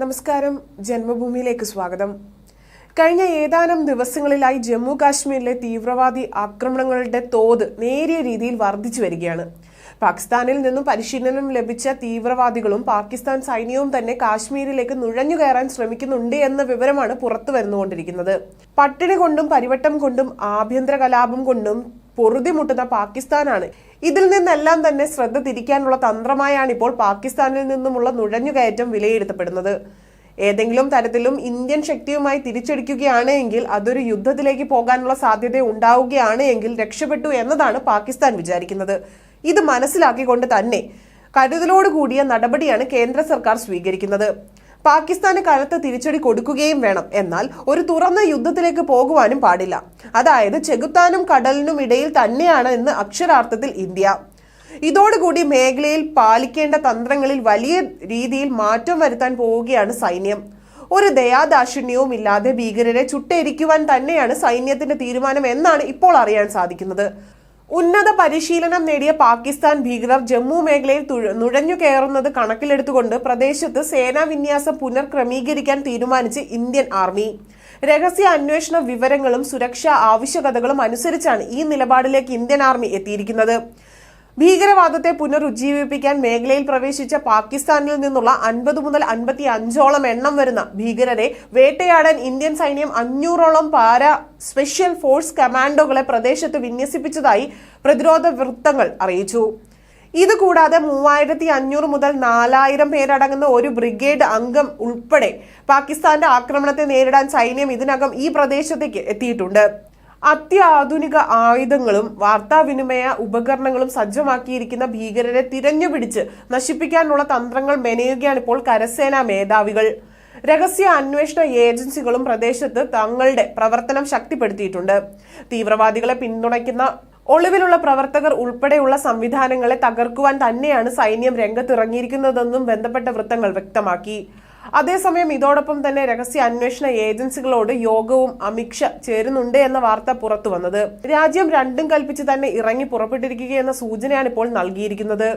നമസ്കാരം. ജന്മഭൂമിയിലേക്ക് സ്വാഗതം. കഴിഞ്ഞ ഏതാനും ദിവസങ്ങളിലായി ജമ്മു കാശ്മീരിലെ തീവ്രവാദി ആക്രമണങ്ങളുടെ തോത് നേരിയ രീതിയിൽ വർദ്ധിച്ചു വരികയാണ്. പാകിസ്ഥാനിൽ നിന്നും പരിശീലനം ലഭിച്ച തീവ്രവാദികളും പാകിസ്ഥാൻ സൈന്യവും തന്നെ കാശ്മീരിലേക്ക് നുഴഞ്ഞു കയറാൻ ശ്രമിക്കുന്നുണ്ട് എന്ന വിവരമാണ് പുറത്തു വരുന്നുകൊണ്ടിരിക്കുന്നത് പട്ടിണി കൊണ്ടും പരിവട്ടം കൊണ്ടും ആഭ്യന്തര കലാപം കൊണ്ടും പൊറുതിമുട്ടുന്ന പാകിസ്ഥാനാണ്. ഇതിൽ നിന്നെല്ലാം തന്നെ ശ്രദ്ധ തിരിക്കാനുള്ള തന്ത്രമായാണ് ഇപ്പോൾ പാകിസ്ഥാനിൽ നിന്നുമുള്ള നുഴഞ്ഞുകയറ്റം വിലയിരുത്തപ്പെടുന്നത്. ഏതെങ്കിലും തരത്തിലും ഇന്ത്യൻ ശക്തിയുമായി തിരിച്ചടിക്കുകയാണ് എങ്കിൽ അതൊരു യുദ്ധത്തിലേക്ക് പോകാനുള്ള സാധ്യത ഉണ്ടാവുകയാണ് എങ്കിൽ രക്ഷപ്പെട്ടു എന്നതാണ് പാകിസ്ഥാൻ വിചാരിക്കുന്നത്. ഇത് മനസ്സിലാക്കിക്കൊണ്ട് തന്നെ കരുതലോടുകൂടിയ നടപടിയാണ് കേന്ദ്ര സർക്കാർ സ്വീകരിക്കുന്നത്. പാകിസ്ഥാന് കനത്ത തിരിച്ചടി കൊടുക്കുകയും വേണം. എന്നാൽ ഒരു തുറന്ന യുദ്ധത്തിലേക്ക് പോകുവാനും പാടില്ല. അതായത് ചെകുത്താനും കടലിനും ഇടയിൽ തന്നെയാണ് എന്ന് അക്ഷരാർത്ഥത്തിൽ ഇന്ത്യ. ഇതോടുകൂടി മേഖലയിൽ പാലിക്കേണ്ട തന്ത്രങ്ങളിൽ വലിയ രീതിയിൽ മാറ്റം വരുത്താൻ പോവുകയാണ് സൈന്യം. ഒരു ദയാദാക്ഷിണ്യവും ഇല്ലാതെ ഭീകരരെ ചുട്ടേരിക്കുവാൻ തന്നെയാണ് സൈന്യത്തിന്റെ തീരുമാനം എന്നാണ് ഇപ്പോൾ അറിയാൻ സാധിക്കുന്നത്. ഉന്നത പരിശീലനം നേടിയ പാകിസ്ഥാൻ ഭീകരർ ജമ്മു മേഖലയിൽ നുഴഞ്ഞു കയറുന്നത് കണക്കിലെടുത്തുകൊണ്ട് പ്രദേശത്ത് സേനാ വിന്യാസം പുനർക്രമീകരിക്കാൻ തീരുമാനിച്ച് ഇന്ത്യൻ ആർമി. രഹസ്യ അന്വേഷണ വിവരങ്ങളും സുരക്ഷാ ആവശ്യകതകളും അനുസരിച്ചാണ് ഈ നിലപാടിലേക്ക് ഇന്ത്യൻ ആർമി എത്തിയിരിക്കുന്നത്. ഭീകരവാദത്തെ പുനരുജ്ജീവിപ്പിക്കാൻ മേഖലയിൽ പ്രവേശിച്ച പാകിസ്ഥാനിൽ നിന്നുള്ള അൻപത് മുതൽ അൻപത്തി അഞ്ചോളം എണ്ണം വരുന്ന ഭീകരരെ വേട്ടയാടാൻ ഇന്ത്യൻ സൈന്യം അഞ്ഞൂറോളം പാര സ്പെഷ്യൽ ഫോഴ്സ് കമാൻഡോകളെ പ്രദേശത്ത് വിന്യസിപ്പിച്ചതായി പ്രതിരോധ വൃത്തങ്ങൾ അറിയിച്ചു. ഇതുകൂടാതെ മൂവായിരത്തി അഞ്ഞൂറ് മുതൽ നാലായിരം പേരടങ്ങുന്ന ഒരു ബ്രിഗേഡ് അംഗം ഉൾപ്പെടെ പാകിസ്ഥാന്റെ ആക്രമണത്തെ നേരിടാൻ സൈന്യം ഇതിനകം ഈ പ്രദേശത്തേക്ക് എത്തിയിട്ടുണ്ട്. അത്യാധുനിക ആയുധങ്ങളും വാർത്താവിനിമയ ഉപകരണങ്ങളും സജ്ജമാക്കിയിരിക്കുന്ന ഭീകരരെ തിരഞ്ഞുപിടിച്ച് നശിപ്പിക്കാനുള്ള തന്ത്രങ്ങൾ മെനയുകയാണ് ഇപ്പോൾ കരസേനാ മേധാവികൾ. രഹസ്യ അന്വേഷണ ഏജൻസികളും പ്രദേശത്ത് തങ്ങളുടെ പ്രവർത്തനം ശക്തിപ്പെടുത്തിയിട്ടുണ്ട്. തീവ്രവാദികളെ പിന്തുണയ്ക്കുന്ന ഒളിവിലുള്ള പ്രവർത്തകർ ഉൾപ്പെടെയുള്ള സംവിധാനങ്ങളെ തകർക്കുവാൻ തന്നെയാണ് സൈന്യം രംഗത്തിറങ്ങിയിരിക്കുന്നതെന്നും ബന്ധപ്പെട്ട വൃത്തങ്ങൾ വ്യക്തമാക്കി. അതേസമയം ഇതോടൊപ്പം തന്നെ രഹസ്യ അന്വേഷണ ഏജൻസികളോട് യോഗവും അമിത്ഷാ ചേരുന്നുണ്ട് എന്ന വാർത്ത പുറത്തു വന്നത്. രാജ്യം രണ്ടും കൽപ്പിച്ച് തന്നെ ഇറങ്ങി പുറപ്പെട്ടിരിക്കുകയെന്ന സൂചനയാണ് ഇപ്പോൾ നൽകിയിരിക്കുന്നത്.